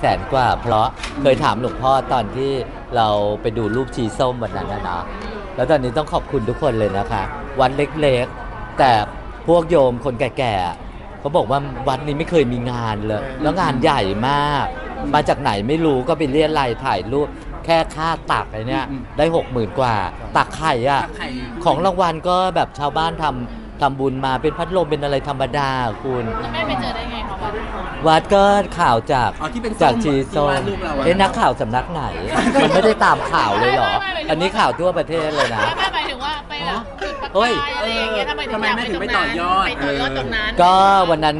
แสนกว่าเพราะเคยถามหลวงพ่อตอนที่เราไปดูรูปชีส้มวันนั้นนะเนาะแล้วตอนนี้ต้องขอบคุณทุกคนเลยนะคะ วัดเล็กๆ แต่พวกโยมคนแก่ๆเขาบอกว่าวัดนี้ไม่เคยมีงานเลย แล้วงานใหญ่มาก มาจากไหนไม่รู้ก็ไปเรียนไล่ถ่ายรูปแค่ค่าตักไอ้เนี่ยได้หกหมื่นกว่า ตักไข่อะไข่ของรางวัลก็แบบชาวบ้านทำทำบุญมาเป็นพัดลมเป็นอะไรธรรมดาคุณแล้วแม่ไปเจอได้ไงคะ วัดวัดก็ข่าวจากอ๋อที่เป็นจากส้มชีที่ส้มวาดรูปเราอะ เอ๊ะนักข่าวสำนักไหนมันไม่ได้ตามข่าวเลยเหรออันนี้ข่าวทั่วประเทศเลยนะแม่หมายถึงว่าไปแบบจุดประเฮ้กาย ยอะไรอย่างเงี้ยทำไมถึงทำไมอยากแม่ไปถึตรงงไม่นั้นต่อยอดไปต่อยอดตรงนั้น ก็วันนั้น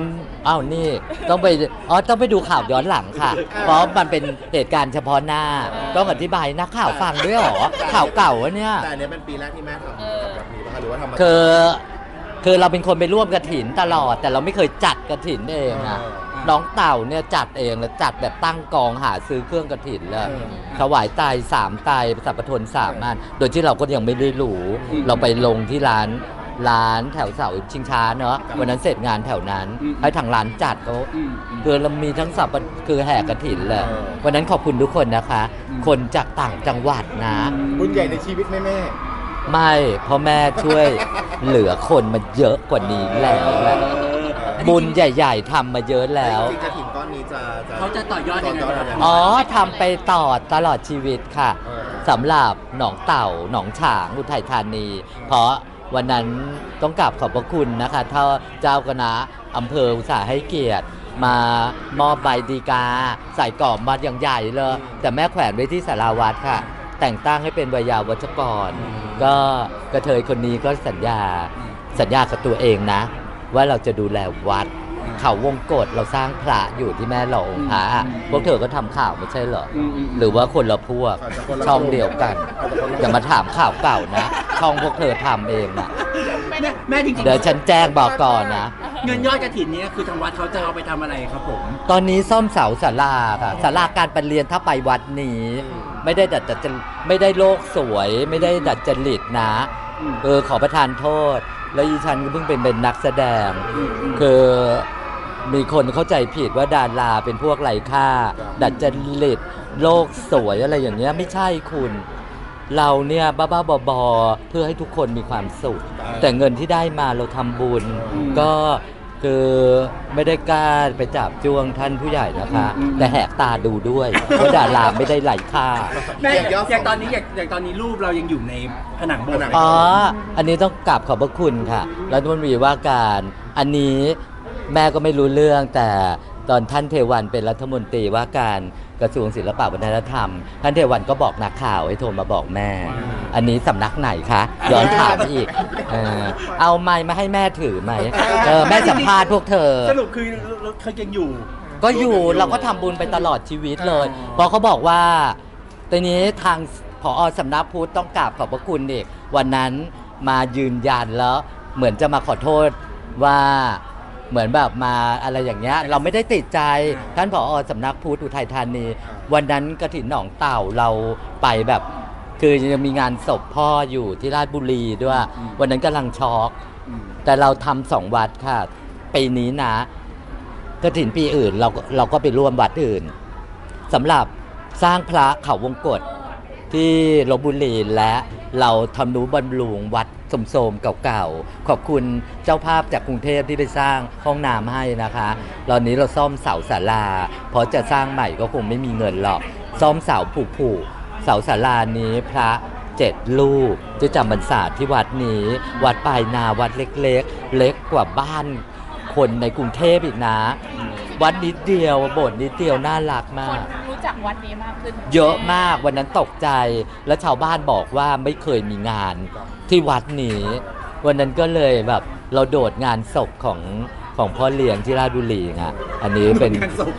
อ้าวนี่ต้องไปอ๋อต้องไปดูข่าวย้อนหลังค่ะ เพราะมันเป็นเหตุการณ์เฉพาะหน้าต้องอธิบายนักข่าวฟังด้วยเหรอข่าวเก่าวะเนี่ย แต่อันเนี้ยเป็นปีแรกที่แม่ทำกับแบบนี้ป่ะคะหรือว่าทำมาคือ คือเราเป็นคนไปร่วมกระถินตลอด แต่เราไม่เคยจัดกระถินเองอะน้องเต่าเนี่ยจัดเองแล้วจัดแบบตั้งกองหาซื้อเครื่องกระถินเลยถวายไตรสามไตรสัพพทนสามอันโดยที่เราก็ยังไม่ได้รู้ เราไปลงที่ร้านร้านแถวเสาชิงช้าเนอะวันนั้นเสร็จงานแถวนั้น ให้ทางร้านจัดเขาอืมอืมคือเรามีทั้งสับปะคือแห่กระถินเลยวันนั้นขอบคุณทุกคนนะคะอืมคนจากต่างจังหวัดนะบุญใหญ่ในชีวิตแม่แม่ ไม่เพราะแม่ช่วยเหลือคนมาเยอะกว่านี้แล้วแหละเออบุญใหญ่ๆทำมาเยอะแล้ว จริงๆกระถิ่นก้อนนี้จะเขาจะต่อยอดยังไง ต่อยอดยังไงอ๋อทำไปต่อตลอดชีวิตค่ะเออสำหรับหนองเต่าหนองฉางอุทัยธานี เพราะวันนั้นต้องกราบขอบพระคุณนะคะเท่าเจ้าคณะอำเภออุตสาห์ให้เกียรติ มามอบใบดีกา ใส่กรอบมาอย่างใหญ่เลย แต่แม่แขวนไว้ที่สาราวัดค่ะ แต่งตั้งให้เป็นวิยาวัชกร ก็กระเทยคนนี้ก็สัญญาสัญญากับตัวเองนะ ว่าเราจะดูแลวัด เขาวงกฏเราสร้างพระอยู่ที่แม่หลวงพระอะพวกเธอก็ทำข่าวไม่ใช่เหรออืมอืมหรือว่าคนละพวกอาจจะคนละช่องเดียวกันอาจจะคนละอย่ามาถามข่าวเก่านะ ช่องพวกเธอทำเองนะแม่แม่จริงๆเดี๋ยวฉันแจ้งบอกก่อนนะ เงินยอดกระถินเนี้คือทางวัดเขาจะเอาไปทำอะไรครับผม ตอนนี้ซ่อมเสาศาลาค่ะศาลาการประเรียนถ้าไปวัดนี้ ไม่ได้ดัดจริตไม่ได้โลกสวย ไม่ได้ดัดจริตนะอืม เออขอประทานโทษ แล้วอีฉันก็เพิ่งเป็นเป็นนักแสดงอืมอืมคือมีคนเข้าใจผิดว่าดาราเป็นพวกไร้ค่า ดัดจริตโลกสวยอะไรอย่างเงี้ยไม่ใช่คุณ เราเนี่ยบ้าๆบอๆเพื่อให้ทุกคนมีความสุข แต่เงินที่ได้มาเราทำบุญ ก็ คือไม่ได้กล้าไปจับจ้วงท่านผู้ใหญ่นะคะ แต่แหกตาดูด้วยว่าดาราไม่ได้ไร้ค่า แม่อย่างยอดอย่างตอนนี้อย่างอย่างตอนนี้รูปเรายังอยู่ในผนังโบสถ์ผนังอ๋อ อันนี้ต้องกราบขอบพระคุณค่ะ รัฐมนตรีว่าการ อันนี้ แม่ก็ไม่รู้เรื่องแต่ตอนท่านเทวันเป็นรัฐมนตรีว่าการกระทรวงศิลปวัฒนธรรม ท่านเทวันก็บอกนักข่าวให้โทรมาบอกแม่ อันนี้สำนักไหนคะย้อนถามอีกเออเอาไม้มาให้แม่ถือไหมเออแม่สัมภาษณ์พวกเธอ สรุปคือเราเขายังอยู่ ก็อยู่เราก็ทำบุญไปตลอดชีวิตเลย เพราะเขาบอกว่าตอนนี้ทางผอสำนักพุทธต้องกราบขอบพระคุณอีกวันนั้นมายืนยันแล้วเหมือนจะมาขอโทษว่า เหมือนแบบมาอะไรอย่างเงี้ยเราไม่ได้ติดใจท่านผอสำนักพุทธอุทัยธานี วันนั้นกระถินหนองเต่าเราไปแบบคือยังมีงานศพพ่ออยู่ที่ราชบุรีด้วยอืมวันนั้นกำลังช็อก แต่เราทำสองวัดค่ะปีนี้นะกระถินปีอื่นเราก็เราก็ไปร่วมวัดอื่นสำหรับสร้างพระเขาวงกฏที่ลบบุรีและเราทำนุบำรุงวัด สมโสมเก่าๆ ขอบคุณเจ้าภาพจากกรุงเทพที่ไปสร้างห้องน้ำให้นะคะ ตอนนี้เราซ่อมเสาศาลา เพราะจะสร้างใหม่ก็คงไม่มีเงินหรอก ซ่อมเสาผูกๆเสาศาลานี้พระเจ็ดลูกที่จำบรรษาที่วัดนี้ วัดปลายนาวัดเล็กๆ เล็กกว่าบ้านคนในกรุงเทพอีกนะ วัดนิดเดียวโบสถ์นิดเดียวน่ารักมาคนก รู้จักวัดนี้มากขึ้น เยอะมากวันนั้นตกใจ แล้วชาวบ้านบอกว่าไม่เคยมีงานที่วัดนี้ วันนั้นก็เลยแบบเราโดดงานศพของของพ่อเลี้ยงที่ราชบุรีไงอันนี้เป็น งานศพ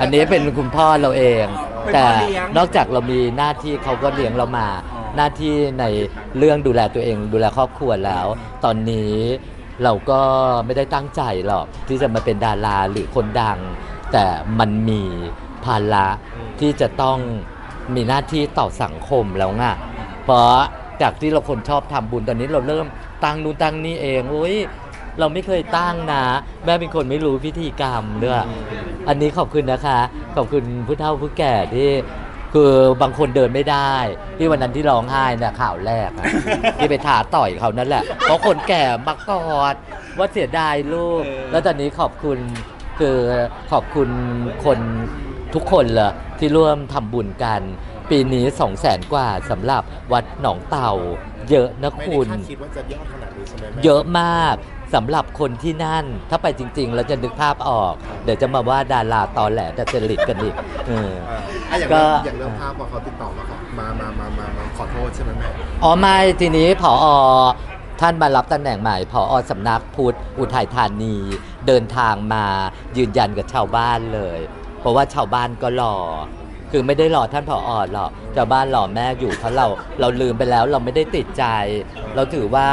อันนี้เป็นคุณพ่อเราเอง เป็นแต่พ่อเลี้ยงนอกจากเรามีหน้าที่เขาก็เลี้ยงเรามา อ๋อ หน้าที่ในเรื่องดูแลตัวเอง ดูแลครอบครัวแล้ว ตอนนี้เราก็ไม่ได้ตั้งใจหรอกที่จะมาเป็นดาราหรือคนดัง แต่มันมี ภาระที่จะต้องมีหน้าที่ต่อสังคมแล้วไงเพราะจากที่เราคนชอบทำบุญตอนนี้เราเริ่มตั้งนู่นตั้งนี่เองโอ้ยเราไม่เคยตั้งนะ แม่เป็นคนไม่รู้พิธีกรรมด้วยอันนี้ขอบคุณนะคะ ขอบคุณผู้เฒ่าผู้แก่ที่คือบางคนเดินไม่ได้ ที่วันนั้นที่ร้องไห้เนี่ยข่าวแรกอะที่ไปท้าต่อยเขานั่นแหละ เพราะคนแก่มากอดว่าเสียดายลูกเออแล้วตอนนี้ขอบคุณคือขอบคุณคน ทุกคนเลยที่ร่วมทำบุญกัน ปีนี้สองแสนกว่าสำหรับวัดหนองเต่า เยอะนะไม่คุได้ณ คาดคิดว่าจะยอดขนาดนี้ใช่ไหมแม่เยอะมากสำหรับคนที่นั่น ถ้าไปจริง ๆ เราจะนึกภาพออก เดี๋ยวจะมาว่าดาราตอนแหลแต่จริตกันอีกเออ อ่าอะอย่างก็ เรื่องอย่างเรื่องภาพพอเขาติดต่อมาขอมามามามามาขอโทษใช่ไหมแม่อ๋อไม่ทีนี้ผอท่านมารับตำแหน่งใหม่ผอสำนักพุทธอุทัยธานี เดินทางมายืนยันกับชาวบ้านเลย เพราะว่าชาวบ้านก็รอคือไม่ได้รอท่านผอหรอกชาวบ้านรอแม่อยู่เพราะเราเราลืมไปแล้วเราไม่ได้ติดใจ เราถือว่า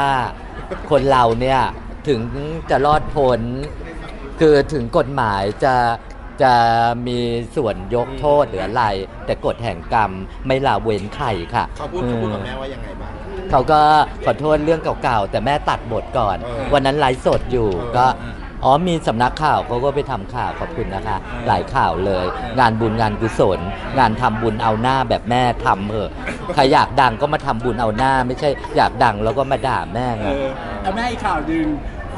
คนเราเนี่ยถึงจะรอดพ้นคือถึงกฎหมายจะจะมีส่วนยกโทษหรืออะไร แต่กฎแห่งกรรมไม่ละเว้นใครค่ะเขาพูดเขาพูดกับแม่ว่ายังไงบ้าง เขาก็ขอโทษเรื่องเก่าๆ แต่แม่ตัดบทก่อนเออวันนั้นไลฟ์สดอยู่เออก็ อ๋อมีสำนักข่าวเขาก็ไปทำข่าวขอบคุณนะคะ หลายข่าวเลย งานบุญงานกุศล งานทำบุญเอาหน้าแบบแม่ทำเถอะใครอยากดังก็มาทำบุญเอาหน้า ไม่ใช่อยากดังแล้วก็มาด่าแม่เอไงอแต่แม่อีกข่าวหนึ่ง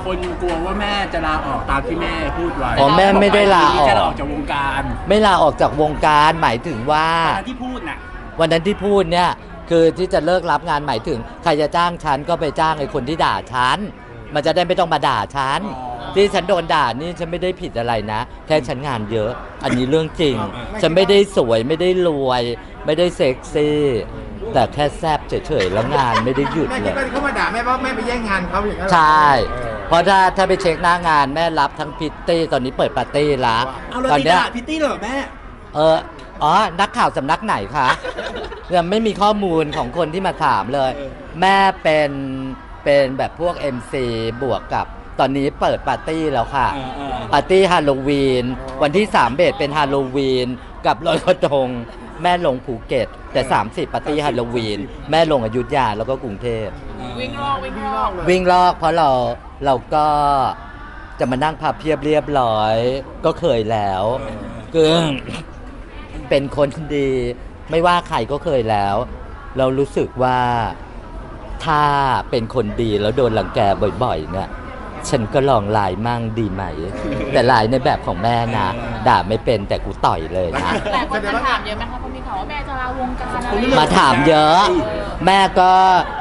คนกลัวว่าแม่จะลาออกตามที่แม่พูดไว้อ๋อแม่ไม่ได้ลาออก จะลาออกจากวงการไม่ลาออกจากวงการหมายถึงว่า ตามที่พูดน่ะ วันนั้นที่พูดเนี่ยคือที่จะเลิกรับงานหมายถึง ใครจะจ้างฉันก็ไปจ้างไอ้คนที่ด่าฉันมันจะได้ไม่ต้องมาด่าฉัน อ๋อ ที่ฉันโดนด่านี่ฉันไม่ได้ผิดอะไรนะ แค่ฉันงานเยอะ อันนี้เรื่องจริงอ่าฉันไม่ได้สวยไม่ได้รวย ไม่ได้เซ็กซี่ แต่แค่แซบเฉยๆแล้วงานไม่ได้หยุดแม่เลคิดย ว่าเขามาด่าแม่ว่าแม่ไปแย่งงานเขาอย่างนั้นเหรอใช่ เออ เพราะถ้าถ้าไปเช็คหน้างานแม่รับทั้งพิตตี้ตอนนี้เปิดปาร์ตี้ละเอาเราตอนตีเนี้ย ด่าพิตตี้เหรอแม่ เอออ๋อ นักข่าวสำนักไหนคะ ยังไม่มีข้อมูลของคนที่มาถามเลย เออ แม่เป็น เป็นแบบพวก MC บวกกับ ตอนนี้เปิดปาร์ตี้แล้วค่ะ เออเออ ปาร์ตี้ฮาโลวีน วันที่ 3 เบสเป็นฮาโลวีน กับลอยกระทง แม่ลงภูเก็ต แต่ 30 ปาร์ตี้ฮาโลวีน แม่ลงอยุธยาแล้วก็กรุงเทพ วิ่งรอกวิ่งรอกวิ่งลอกเพราะเราเราก็จะมานั่งพับเพียบเรียบร้อย ก็เคยแล้วคือเป็นคนดี ไม่ว่าใครก็เคยแล้ว เรารู้สึกว่าถ้าเป็นคนดีแล้วโดนหลังแกบ่อยๆเนี่ย ฉันก็ลองไลายมั่งดีไหม แต่ไลายในแบบของแม่นะด่าไม่เป็นแต่กูต่อยเลยนะแต่คนมาถามเยอะไหมคะเพราะมีข่าวว่าแม่จะลาวงการอะไรมาถามเยอะ แม่ก็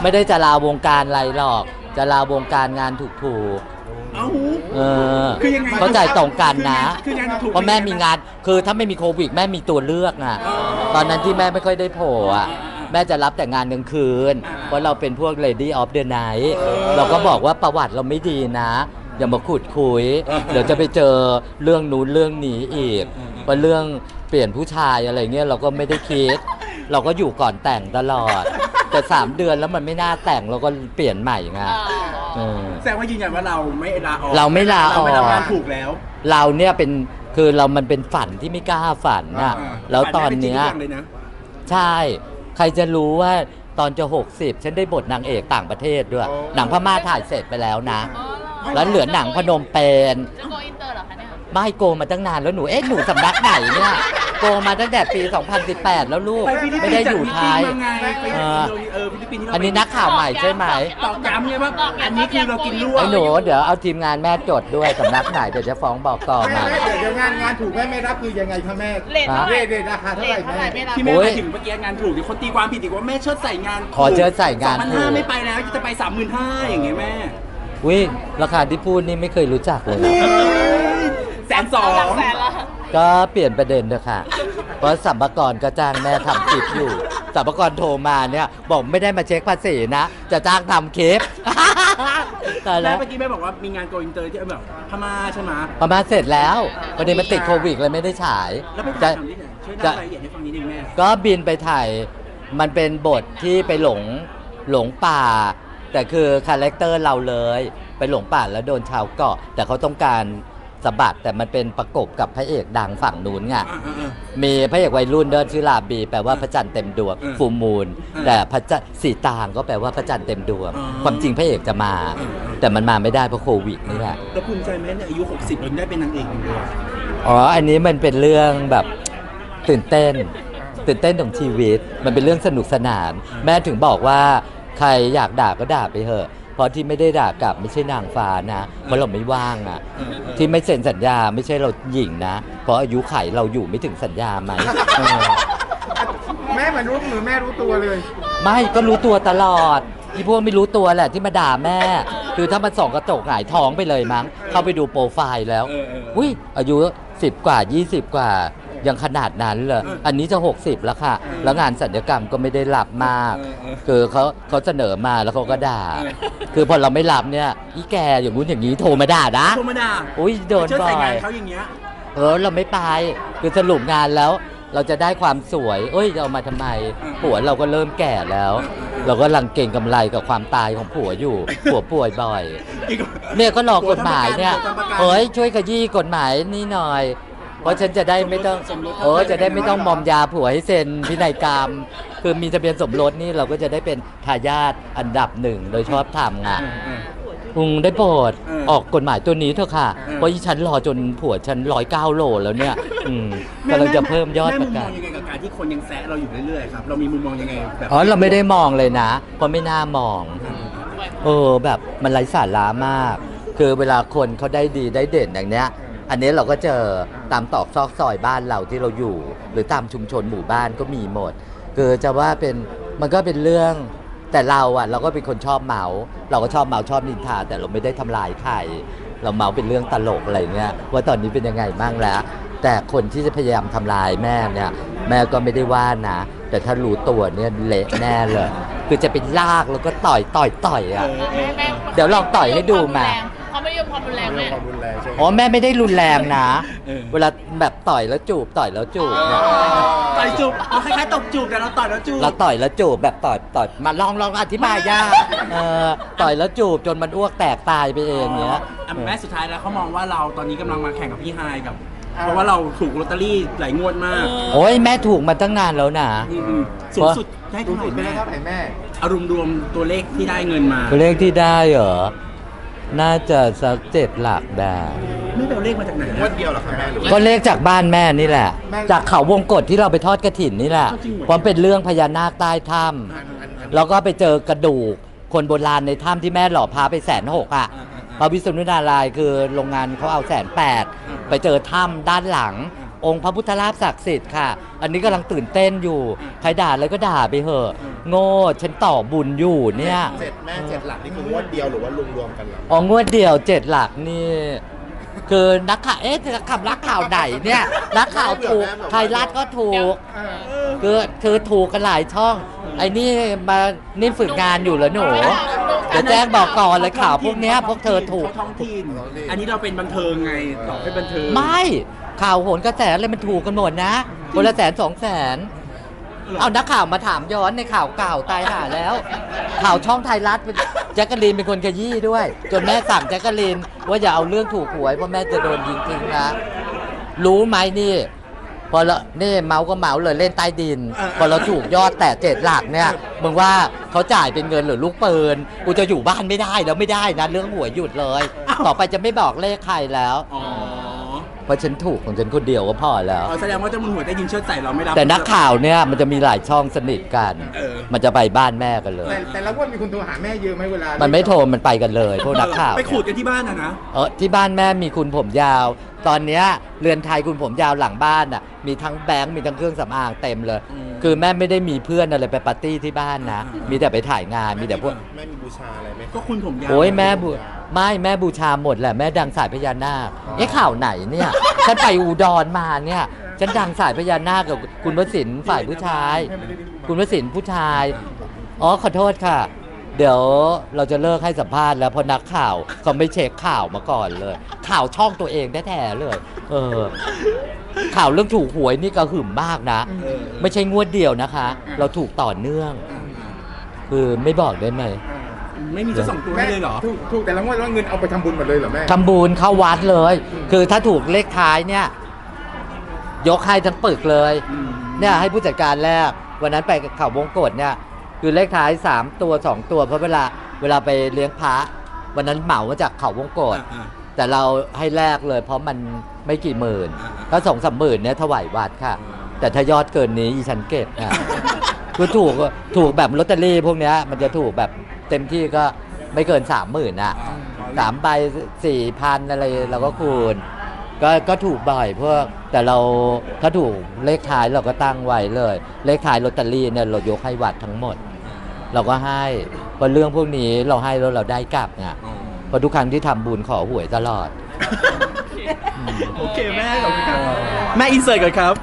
ไม่ได้จะลาวงการอะไรหรอก จะลาวงการงานถูกเอ้า ๆเออคือยังไงเข้าใจตรงกันนะคืองานถูก เพราะแม่มีงานคือถ้าไม่มีโควิดแม่มีตัวเลือกอะอ๋อตอนนั้นที่แม่ไม่ค่อยได้โผล่อะอ่าอ่า แม่จะรับแต่งานกลางคืนอ่าเพราะเราเป็นพวก Lady of the Night เออเราก็บอกว่าประวัติเราไม่ดีนะ อย่ามาขุดคุยเออเดี๋ยวจะไปเจอเรื่องนู้นเรื่องนี้อีกเออว่าเรื่องเปลี่ยนผู้ชายอะไรเงี้ยเราก็ไม่ได้คิด เราก็อยู่ก่อนแต่งตลอด แต่สามเดือนแล้วมันไม่น่าแต่งเราก็เปลี่ยนใหม่ไงอ่าเออ แสดงว่ายืนยันว่าเราไม่ลาออกเราไม่ลาออก เราไม่ทำงานถูกแล้ว เราเนี่ยเป็นคือเรามันเป็นฝันที่ไม่กล้าฝันน่ะอ่าแล้วตอนเนี้ย ฝัแม่ป็จริงหรือยังเลยนะ ใช่ ใครจะรู้ว่าตอนจะ 60 ฉันได้บทนางเอกต่างประเทศด้วยอ๋อหนังพม่าถ่ายเสร็จไปแล้วนะอ๋อแล้วเหลือหนังพนมเปญจะโกอินเตอร์เหรอคะเนี่ย ไม่โกมาตั้งนานแล้วหนู เอ๊ะ หนูสำนักไหนเนี่ย โกมาตั้งแต่ปี 2018 แล้วลูกไปฟิลิปไม่ปินได้ส์อยู่ไทย จากฟิลิปปินส์มาไงไปเออเออฟิลิปปินส์ที่เราอันนี้นักข่าวใหม่ใช่ไหมตอกย้ำไงว่าอันนี้คือเรากินรวบไอ้หนูเดี๋ยวเอาทีมงานแม่จดด้วยสำนักไหนเดี๋ยวจะฟ้องบอกต่อแม่มา แม่เดี๋ยวเดี๋ยวงานงานถูกแม่ไม่รับคือยังไงคะแม่เลทเท่าไหเรร่ทเรทราคาเท่าไหร่เท่าไหร่แม่ไม่รับที่แม่โอ้ไปยถึงเมื่อกี้งานถูกที่คนตีความผิดอีกว่าแม่เชิดใส่งานขอเชิดใส่งานสองพันถูห้ากไม่ไปแล้วจะไปสามหมื่นห้าอย่างเงี้ยแม่วิราคาที่พูดนี่ไม่เคยรู้จักเลยนะแสนสอง หลักแสนละ ก็เปลี่ยนประเด็นเถอะค่ะ เพราะสัมภากรก็จ้างแม่ทำคลิปอยู่สัมภากรโทรมาเนี่ย บอกไม่ได้มาเช็คภาษีนะ จะจ้างทำคลิป ตายแล้แล้ววเมื่อกี้แม่บอกว่ามีงานโกอินเตอร์ที่แบบพม่าใช่ไหมประมาณเสร็จแล้วพอดีมันติดโควิดเลยไม่ได้ฉาย แล้วไปจะถ่ายทำที่ไหนช่วยเล่ารายละเอียดให้ฟังนิดนึงแม่ ก็บินไปถ่ายมันเป็นบทที่ไปหลงหลงป่า แต่คือคาแรคเตอร์เราเลย ไปหลงป่าแล้วโดนชาวเกาะ แต่เขาต้องการ สะบัดแต่มันเป็นประกบกับพระเอกดังฝั่งนู้นไงอ่าอ่าอ่ามีพระเอกวัยรุ่นเดินชื่อลาบี แปลว่าพระจันทร์เต็มดวงเออฟูมูลเออแต่พระจันทร์สีตางก็แปลว่าพระจันทร์เต็มดวง อ๋อความจริงพระเอกจะมาเออเออแต่มันมาไม่ได้เพราะโควิดนี่แหละ แล้วภูมิใจไหมเนี่ยอายุ 60เราได้เป็นนางเอกอยู่เลย อ๋อ อันนี้มันเป็นเรื่องแบบตื่นเต้น ตื่นเต้นของชีวิต มันเป็นเรื่องสนุกสนาน แม่ถึงบอกว่าใครอยากด่าก็ด่าไปเถอะ เพราะที่ไม่ได้ด่ากลับไม่ใช่นางฟ้านะเพราะเราไม่ว่างอะเออเออที่ไม่เซ็นสัญญาไม่ใช่เราหญิงนะ เพราะอายุไขเราอยู่ไม่ถึงสัญญาไหมเออแม่มันรู้มือแม่รู้ตัวเลย ไม่ก็รู้ตัวตลอดที่พวกไม่รู้ตัวแหละที่มาด่าแม่ คือถ้ามันส่องกระจกหงายท้องไปเลยมั้ง เข้าไปดูโปรไฟล์แล้วเออเออ อุ้ยอายุ 10 กว่า 20 กว่า ยังขนาดนั้นเลยเอออัอันนี้จะ 60 แล้วค่ะเออแล้วงานสัญญกรรมก็ไม่ได้รับมากเออเออคือเขาเขาเสนอมาแล้วเขาก็ด่าเออคือพอเราไม่รับเนี่ยอีแกอย่างงู้นอย่างนี้โทรมาด่านะโทรมาด่าอุ้ยโดนเชิดบ่อใส่งานยเขาอย่างเงี้ยเออเราไม่ไปคือสรุปงานแล้วเราจะได้ความสวย เอ้ยจะเอามาทำไมอืมผัวเราก็เริ่มแก่แล้ว เราก็ลังเก่งกำไรกับความตายของผัวอยู่ ผัวป่วยบ่อยอีกเนี่ยก็รอกฎหมายเนี่ยผัวทำประกันเฮ้ยช่วยขยี้กฎหมายนี่หน่อย เพราะฉันจะได้ไม่ต้องสมรสเออจะได้ไม่ต้องมอมยาผัวให้เซ็นพินัยกรรม คือมีทะเบียนสมรสนี่เราก็จะได้เป็นทายาทอันดับหนึ่งโดยชอบธรรมไงเออเออคุงได้โปรดเออออกกฎหมายตัวนี้เถอะค่ะเออเพราะอีฉันรอจนผัวฉันร้อยเก้าโลแล้วเนี่ย อืมกำลังจะเพิ่มยอดแม่ปมุระมมกัอนงยังไงกับการที่คนยังแซะเราอยู่เรื่อยๆครับเรามีมุมมองยังไงแบบอ๋อเราไม่ได้มองเลยนะเพราะไม่น่ามองเออแบบมันไร้สาระมาก คือเวลาคนเขาได้ดีได้เด่นอย่างเนี้ย อันนี้เราก็เจอตามตอกซอกซอยบ้านเราที่เราอยู่ หรือตามชุมชนหมู่บ้านก็มีหมด คือจะว่าเป็นมันก็เป็นเรื่องแต่เราอะเราก็เป็นคนชอบเมาส์เราก็ชอบเมาส์ชอบนินทา แต่เราไม่ได้ทำลายใครเราเมาส์เป็นเรื่องตลกอะไรเงี้ยว่าตอนนี้เป็นยังไงบ้างแล้ว แต่คนที่จะพยายามทำลายแม่เนี่ยแม่ก็ไม่ได้ว่านะ แต่ถ้ารู้ตัวเนี่ยเละแน่เลยคือจะเป็นลากแล้วก็ต่อยต่อยต่อยอะแม่แม่เดี๋ยวลองต่อยให้ดูมาเขาไม่ยอมความรุนแรงเรื่อแม่ อ๋อแม่ไม่ได้รุนแรงนะ เออ เวลาแบบต่อยแล้วจูบต่อยแล้วจูบเนี่ยต่อยจูบอ๋อคล้ายๆตบจูบแต่เราต่อยแล้วจูบ เราต่อยแล้วจูบแบบต่อยต่อยมาลองลองอธิบายยากเออต่อยแล้วจูบจนมันอ้วกแตกตายไปเองเนี้ย อะแม่สุดท้ายแล้วเขามองว่าเราตอนนี้กำลังมาแข่งกับพี่ไฮายกับ เพราะว่าเราถูกลอตเตอรี่หลายงวดมากโอ้ยแม่ถูกมาตั้งนานแล้วนะมๆสูงสุดได้ดูเท่าไหสุร่ดไม่แม่ได้เท่าไหร่แม่ อารมณ์รวมตัวเลขที่ได้เงินมา ตัวเลขที่ได้เหรอ น่าจะสักเจ็ดหลักได้ไม่ไปเอาเลขมาจากไหนงนะวดเดียวเหรอครับแม่หรือว่า ก็เลขจากบ้านแม่นี่แหละ แม่ จากเขาวงกฏที่เราไปทอดกระถินนี่แหละจริงเหรอเพราะเป็นเรื่องพญานาคใต้ถ้อันำอันอันแล้วก็ไปเจอกระดูก คนโบราณในถ้ำที่แม่หล่อพาไปแสนหกอะอ่าอ่าอ่าพระวิษณุนารายณ์คือโรงงานเขาเอาแสนแปดอ่าไปเจอถ้ำด้านหลัง องค์พระพุทธราชศักดิ์สิทธิ์ค่ะ อันนี้กำลังตื่นเต้นอยู่ ใครด่าอะไรก็ด่าไปเถอะ โง่ ฉันต่อบุญอยู่เนี่ย เจ็ดแม่เจ็ดหลักนี่คืองวดเดียวหรือว่ารวมรวมๆกันเหรออ๋องวดเดียวเจ็ดหลักนี่ คือนักข่าวเอ๊ะจะขับนักข่าวไหนเนี่ยนักข่าวถูกไทยรัฐก็ถูกคือคือถูกกันหลายช่อง ไอ้นี่มานี่ฝึกงานอยู่เหรอหนูเดี๋ยวแจ้งบอกก่อนเลยข่าวพวกเนี้ยพวกเธอถูกท้องถิ่นอันนี้เราเป็นบันเทิงไงตอบให้บันเทิง ไม่ ข่าวโหนกระแสอะไรมันถูกกันหมดนะคนละแสนสองแสนเอานักข่าวมาถามย้อนในข่าวเก่าตายห่าแล้ว ข่าวช่องไทยรัฐเป็นแจ็คกะลีนเป็นคนขยี้ด้วย จนแม่สั่งแจ็คกะลีนว่าอย่าเอาเรื่องถูกหวยเพราะแม่จะโดนยิงทิ้งนะรู้ไหมนี่พอเรานี่เมาก็เมาเลยเล่นใต้ดินเออพอเราถูกยอดแต่เจ็ดหลักเนี่ยมึงว่าเขาจ่ายเป็นเงินหรือลูกปืนกูจะอยู่บ้านไม่ได้แล้วไม่ได้นะเรื่องหวยหยุดเลย ต่อไปจะไม่บอกเลขใครแล้วอ๋อเพ ราะฉันถูกของฉันคนเดียวก็พอแล้ว อ๋อแสดงว่าเจ้ามือหวยได้ยินเชิดใส่เราไม่รับแต่นักข่าวเนี่ยมันจะมีหลายช่องสนิทกัน เออ มันจะไปบ้านแม่กันเลย แต่แต่ละงวดมีคนโทรหาแม่เยอะไหมเวลามันไม่โทรมันไปกันเลยพวกนักข่าวไปขูดกันที่บ้านนะนะ เออที่บ้านแม่มีคุณผมยาว ตอนเนี้ยเรือนไทยคุณผมยาวหลังบ้านอะมีทั้งแบงค์มีทั้งเครื่องสำอางเต็มเลย อืมคือแม่ไม่ได้มีเพื่อนอะไรไปปาร์ตี้ที่บ้านนะมีแต่ไปถ่ายงานมีแต่พวก แม่มีบูชาอะไรไหม ก็คุณผมยาวโอ้ยแม่บูไม่แม่บูชาหมดแหละแม่ดังสายพญานาคเอ๊ะข่าวไหนเนี่ย ฉันไปอุดรมาเนี่ย ฉันดังสายพญานาคกับคุณวสินทร์ฝ่ายผู้ชาย คุณวสินทร์ผู้ชาย อ๋อขอโทษค่ะ เดี๋ยวเราจะเลิกให้สัมภาษณ์แล้วเพราะนักข่าวเขาไม่เช็คข่าวมาก่อนเลย ข่าวช่องตัวเองแท้ๆเลย เออ ข่าวเรื่องถูกหวยนี่ก็หึ่มมากนะเออไม่ใช่งวดเดียวนะคะ เราถูกต่อเนื่อง คือไม่บอกได้ไหม ไม่มีจะสองตัวให้เลยเหรอ ถูกถูกแต่ละงวดแล้วเงินเอาไปทำบุญหมดเลยเหรอแม่ ทำบุญเข้าวัดเลย คือถ้าถูกเลขท้ายเนี่ย ยกให้ทั้งปึกเลยอืมเนี่ยให้ผู้จัดการแรกวันนั้นไปเขาวงกฏเนี่ยคือเลขท้าย 3 ตัว 2 ตัวเพราะเวลาเวลาไปเลี้ยงพระวันนั้นเหมามาจากเขาวงกฏอ่าแต่เราให้แลกเลย เพราะมันไม่กี่หมื่นอ่าถ้าสองสามหมื่นเนี่ยถวายวัดค่ะอ่าแต่ถ้ายอดเกินนี้อีฉันเก็บอะคือถูกถูกแบบลอตเตอรี่พวกเนี้ยมันจะถูกแบบเต็มที่ก็ไม่เกินสามหมื่นอะอ่าสามใบสี่พันอะไรเราก็คูณ ก็ก็ถูกบ่อยพวกแต่เราถ้าถูกเลขท้ายเราก็ตั้งไว้เลย เลขท้ายลอตเตอรี่เนี่ยเรายกให้วัดทั้งหมด เราก็ให้เพราะเรื่องพวกนี้เราให้แล้วเราได้กลับไงอ๋อเพราะทุกครั้งที่ทำบุญขอหวยตลอด โอเคแม่ขอบคุณครับ แม่อินเสิร์ตก่อนครับ